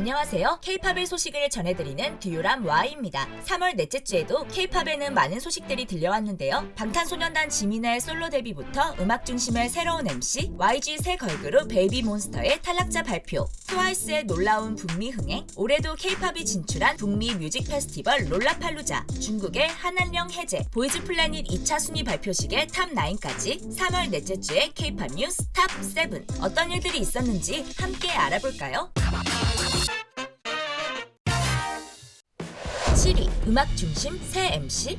안녕하세요. K-팝의 소식을 전해드리는 듀유람 Y입니다. 3월 넷째 주에도 K-팝에는 많은 소식들이 들려왔는데요. 방탄소년단 지민의 솔로 데뷔부터 음악 중심의 새로운 MC, YG 새 걸그룹 베이비몬스터의 탈락자 발표, 트와이스의 놀라운 북미 흥행, 올해도 K-팝이 진출한 북미 뮤직 페스티벌 롤라팔루자, 중국의 한한령 해제, 보이즈 플래닛 2차 순위 발표식의 탑9까지 3월 넷째 주의 K-팝 뉴스 탑7 어떤 일들이 있었는지 함께 알아볼까요? 음악 중심 새 MC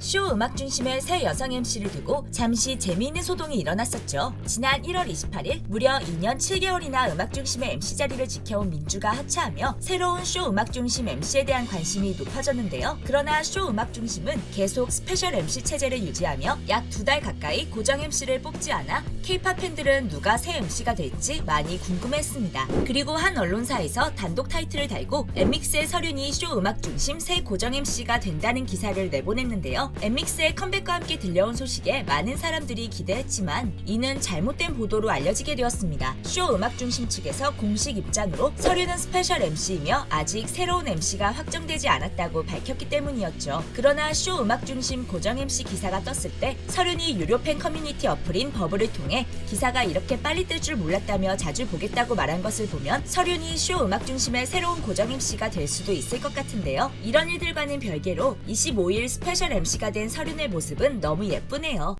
쇼 음악 중심의 새 여성 MC를 두고 잠시 재미있는 소동이 일어났었죠. 지난 1월 28일 무려 2년 7개월이나 음악 중심의 MC 자리를 지켜온 민주가 하차하며 새로운 쇼 음악 중심 MC에 대한 관심이 높아졌는데요. 그러나 쇼 음악 중심은 계속 스페셜 MC 체제를 유지하며 약 두 달 가까이 고정 MC를 뽑지 않아 K-팝 팬들은 누가 새 MC가 될지 많이 궁금했습니다. 그리고 한 언론사에서 단독 타이틀을 달고 엠믹스의 서륜이 쇼 음악 중심 새 고정 MC가 된다는 기사를 내보냈는데요. 엠믹스의 컴백과 함께 들려온 소식에 많은 사람들이 기대했지만 이는 잘못된 보도로 알려지게 되었습니다. 쇼 음악 중심 측에서 공식 입장으로 서륜은 스페셜 MC이며 아직 새로운 MC가 확정되지 않았다고 밝혔기 때문이었죠. 그러나 쇼 음악 중심 고정 MC 기사가 떴을 때 서륜이 유료 팬 커뮤니티 어플인 버블을 통해 기사가 이렇게 빨리 뜰 줄 몰랐다며 자주 보겠다고 말한 것을 보면 서륜이 쇼 음악 중심의 새로운 고정 MC가 될 수도 있을 것 같은데요. 이런 일들과는 별개로 25일 스페셜 MC 가 된 서륜의 모습은 너무 예쁘네요.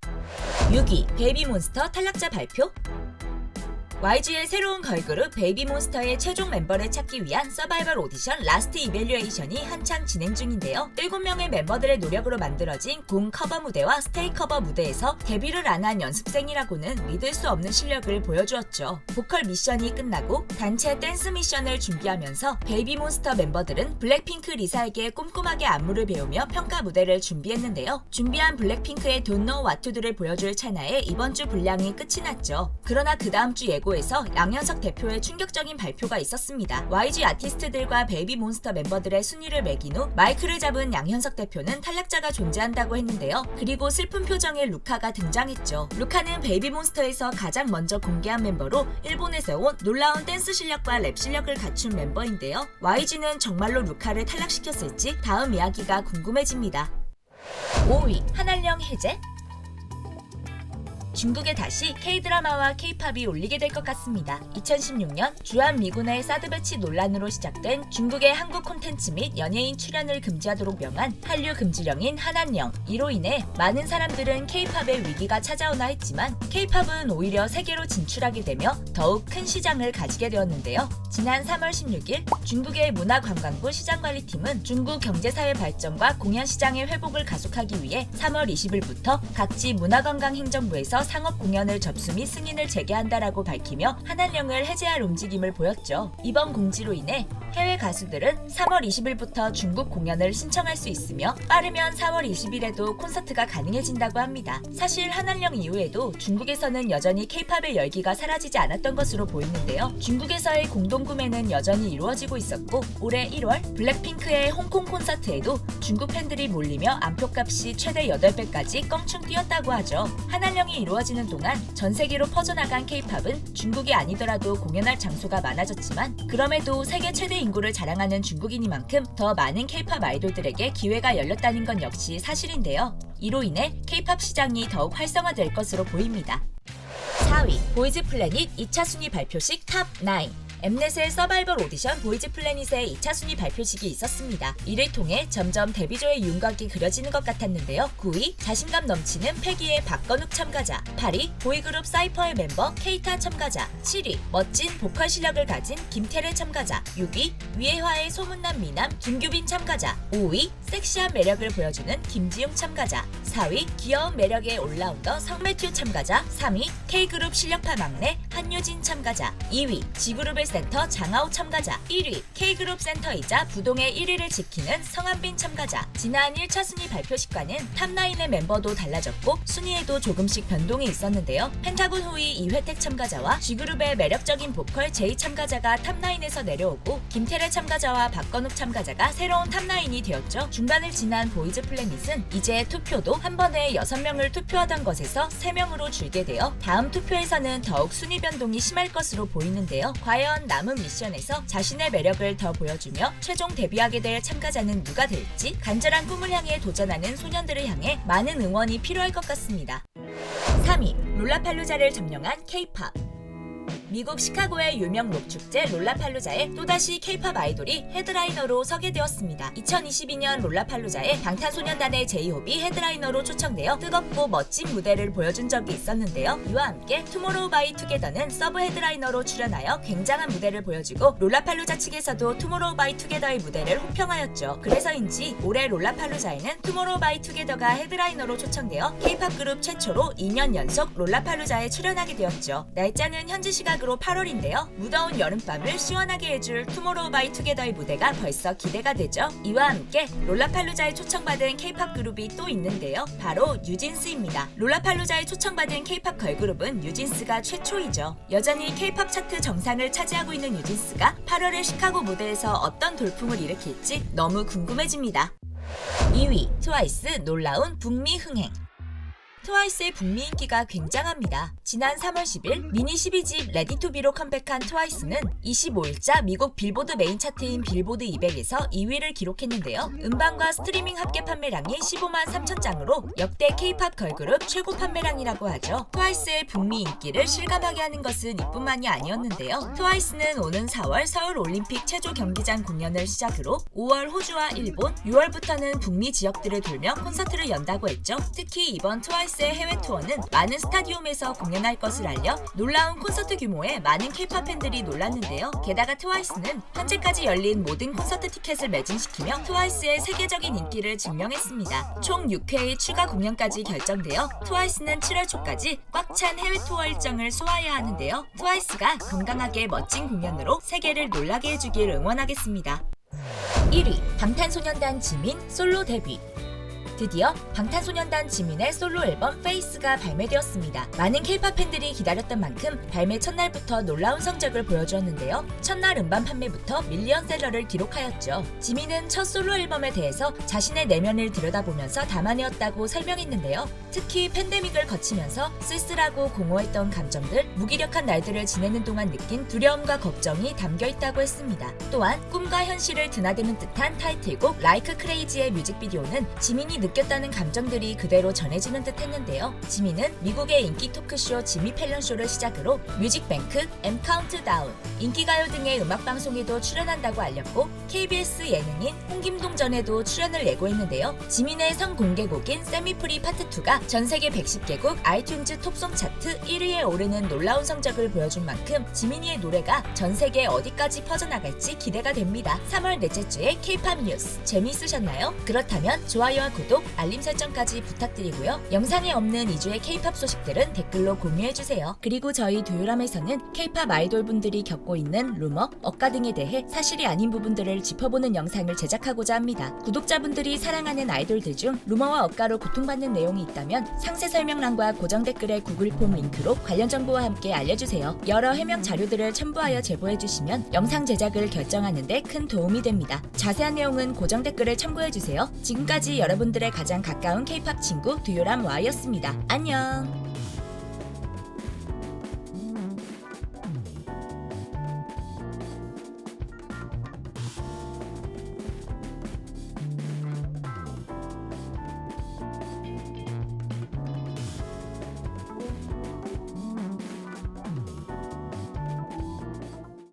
6위 베이비몬스터 탈락자 발표 YG의 새로운 걸그룹 베이비몬스터의 최종 멤버를 찾기 위한 서바이벌 오디션 라스트 이벨류에이션이 한창 진행 중인데요. 7명의 멤버들의 노력으로 만들어진 공 커버 무대와 스테이 커버 무대에서 데뷔를 안 한 연습생이라고는 믿을 수 없는 실력을 보여주었죠. 보컬 미션이 끝나고 단체 댄스 미션을 준비하면서 베이비몬스터 멤버들은 블랙핑크 리사에게 꼼꼼하게 안무를 배우며 평가 무대를 준비했는데요. 준비한 블랙핑크의 to Do를 보여줄 찰나에 이번 주 분량이 끝이 났죠. 그러나 그 다음 주 예고 에서 양현석 대표의 충격적인 발표가 있었습니다. YG 아티스트들과 베이비 몬스터 멤버들의 순위를 매긴 후 마이크를 잡은 양현석 대표는 탈락자가 존재한다고 했는데요. 그리고 슬픈 표정의 루카가 등장했죠. 루카는 베이비 몬스터에서 가장 먼저 공개한 멤버로 일본에서 온 놀라운 댄스 실력과 랩 실력을 갖춘 멤버인데요. YG는 정말로 루카를 탈락시켰을지 다음 이야기가 궁금해집니다. 5위 한한령 해제 중국에 다시 K-드라마와 K-팝이 올리게 될 것 같습니다. 2016년 주한 미군의 사드 배치 논란으로 시작된 중국의 한국 콘텐츠 및 연예인 출연을 금지하도록 명한 한류 금지령인 한한령. 이로 인해 많은 사람들은 K-팝의 위기가 찾아오나 했지만 K-팝은 오히려 세계로 진출하게 되며 더욱 큰 시장을 가지게 되었는데요. 지난 3월 16일 중국의 문화관광부 시장관리팀은 중국 경제사회 발전과 공연 시장의 회복을 가속하기 위해 3월 20일부터 각지 문화관광행정부에서 상업 공연을 접수 및 승인을 재개한다라고 밝히며 한한령을 해제할 움직임을 보였죠. 이번 공지로 인해 해외 가수들은 3월 20일부터 중국 공연을 신청할 수 있으며 빠르면 4월 20일에도 콘서트가 가능해진다고 합니다. 사실 한한령 이후에도 중국에서는 여전히 K-팝의 열기가 사라지지 않았던 것으로 보이는데요. 중국에서의 공동 구매는 여전히 이루어지고 있었고 올해 1월 블랙핑크의 홍콩 콘서트에도 중국 팬들이 몰리며 안표값이 최대 8배까지 껑충 뛰었다고 하죠. 한한령이 이루어지는 동안 전 세계로 퍼져나간 K-팝은 중국이 아니더라도 공연할 장소가 많아졌지만 그럼에도 세계 최대 인구를 자랑하는 중국인이만큼 더 많은 K-팝 아이돌들에게 기회가 열렸다는 건 역시 사실인데요. 이로 인해 K-팝 시장이 더욱 활성화될 것으로 보입니다. 4위 보이즈 플래닛 2차 순위 발표식 탑9 엠넷의 서바이벌 오디션 보이즈 플래닛의 2차 순위 발표식이 있었습니다. 이를 통해 점점 데뷔조의 윤곽이 그려지는 것 같았는데요. 9위 자신감 넘치는 패기의 박건욱 참가자 8위 보이그룹 사이퍼의 멤버 케이타 참가자 7위 멋진 보컬 실력을 가진 김태래 참가자 6위 위에화의 소문난 미남 김규빈 참가자 5위 섹시한 매력을 보여주는 김지용 참가자 4위 귀여운 매력의 올라운더 성매튜 참가자 3위 K그룹 실력파 막내 한유진 참가자 2위 G그룹의 센터 장하우 참가자 1위 K그룹 센터이자 부동의 1위를 지키는 성한빈 참가자. 지난 1차 순위 발표식과는 탑9의 멤버도 달라졌고 순위에도 조금씩 변동이 있었는데요. 펜타곤 후이 이회택 참가자와 G그룹의 매력적인 보컬 제이 참가자가 탑9에서 내려오고 김태래 참가자와 박건욱 참가자가 새로운 탑9이 되었죠. 중간을 지난 보이즈 플래닛은 이제 투표도 한 번에 6명을 투표하던 것에서 3명으로 줄게 되어 다음 투표에서는 더욱 순위 변동이 심할 것으로 보이는데요. 과연 남았던 남은 미션에서 자신의 매력을 더 보여주며 최종 데뷔하게 될 참가자는 누가 될지 간절한 꿈을 향해 도전하는 소년들을 향해 많은 응원이 필요할 것 같습니다. 3위 롤라팔루자를 점령한 K-팝 미국 시카고의 유명 록 축제 롤라팔루자에 또다시 케이팝 아이돌이 헤드라이너로 서게 되었습니다. 2022년 롤라팔루자에 방탄소년단의 제이홉이 헤드라이너로 초청되어 뜨겁고 멋진 무대를 보여준 적이 있었는데요. 이와 함께 투모로우 바이 투게더는 서브 헤드라이너로 출연하여 굉장한 무대를 보여주고 롤라팔루자 측에서도 투모로우 바이 투게더의 무대를 호평하였죠. 그래서인지 올해 롤라팔루자에는 투모로우 바이 투게더가 헤드라이너로 초청되어 케이팝 그룹 최초로 2년 연속 롤라팔루자에 출연하게 되었죠. 날짜는 현지 시각 으로 8월인데요. 무더운 여름밤을 시원하게 해줄 투모로우 바이 투게더의 무대가 벌써 기대가 되죠. 이와 함께 롤라팔루자에 초청받은 케이팝 그룹이 또 있는데요. 바로 뉴진스입니다. 롤라팔루자에 초청받은 케이팝 걸그룹은 뉴진스가 최초이죠. 여전히 케이팝 차트 정상을 차지하고 있는 뉴진스가 8월의 시카고 무대에서 어떤 돌풍을 일으킬지 너무 궁금해집니다. 2위 트와이스 놀라운 북미 흥행 트와이스의 북미 인기가 굉장합니다. 지난 3월 10일 미니 12집 레디 투비로 컴백한 트와이스는 25일자 미국 빌보드 메인 차트인 빌보드 200에서 2위를 기록했는데요. 음반과 스트리밍 합계 판매량이 15만 3천 장으로 역대 K-팝 걸그룹 최고 판매량이라고 하죠. 트와이스의 북미 인기를 실감하게 하는 것은 이뿐만이 아니었는데요. 트와이스는 오는 4월 서울 올림픽 체조 경기장 공연을 시작으로 5월 호주와 일본, 6월부터는 북미 지역들을 돌며 콘서트를 연다고 했죠. 특히 이번 트와이스 의 해외 투어는 많은 스타디움에서 공연할 것을 알려 놀라운 콘서트 규모에 많은 케이팝 팬들이 놀랐는데요. 게다가 트와이스는 현재까지 열린 모든 콘서트 티켓을 매진시키며 트와이스의 세계적인 인기를 증명했습니다. 총 6회의 추가 공연까지 결정되어 트와이스는 7월 초까지 꽉 찬 해외 투어 일정을 소화해야 하는데요. 트와이스가 건강하게 멋진 공연으로 세계를 놀라게 해주길 응원하겠습니다. 1위 방탄소년단 지민 솔로 데뷔 드디어 방탄소년단 지민의 솔로 앨범 페이스가 발매되었습니다. 많은 케이팝 팬들이 기다렸던 만큼 발매 첫날부터 놀라운 성적을 보여주었는데요. 첫날 음반 판매부터 밀리언셀러를 기록하였죠. 지민은 첫 솔로 앨범에 대해서 자신의 내면을 들여다보면서 담아내었다고 설명했는데요. 특히 팬데믹을 거치면서 쓸쓸하고 공허했던 감정들, 무기력한 날들을 지내는 동안 느낀 두려움과 걱정이 담겨 있다고 했습니다. 또한 꿈과 현실을 드나드는 듯한 타이틀곡 Like Crazy의 뮤직비디오는 지민이 느 꼈다는 감정들이 그대로 전해지는 듯 했는데요. 지민은 미국의 인기 토크쇼 지미 펠런 쇼를 시작으로 뮤직뱅크, M 카운트다운, 인기가요 등의 음악방송에도 출연한다고 알렸고 KBS 예능인 홍김동 전에도 출연을 예고 했는데요. 지민의 성공개곡인 세미프리 파트 2가 전 세계 110개국 아이튠즈 톱송 차트 1위에 오르는 놀라운 성적을 보여준 만큼 지민이의 노래가 전 세계 어디까지 퍼져나갈지 기대가 됩니다. 3월 넷째 주에 K-팝 뉴스 재미있으셨나요? 그렇다면 좋아요와 구독, 알림 설정까지 부탁드리고요. 영상에 없는 2주의 K-팝 소식들은 댓글로 공유해주세요. 그리고 저희 두유람에서는 K-팝 아이돌 분들이 겪고 있는 루머, 억가 등에 대해 사실이 아닌 부분들을 짚어보는 영상을 제작하고자 합니다. 구독자분들이 사랑하는 아이돌들 중 루머와 억가로 고통받는 내용이 있다면 상세 설명란과 고정 댓글의 구글 폼 링크로 관련 정보와 함께 알려주세요. 여러 해명 자료들을 첨부하여 제보해주시면 영상 제작을 결정하는데 큰 도움이 됩니다. 자세한 내용은 고정 댓글을 참고해주세요. 지금까지 여러분들의 가장 가까운 K-팝 친구 두요람 Y였습니다. 안녕!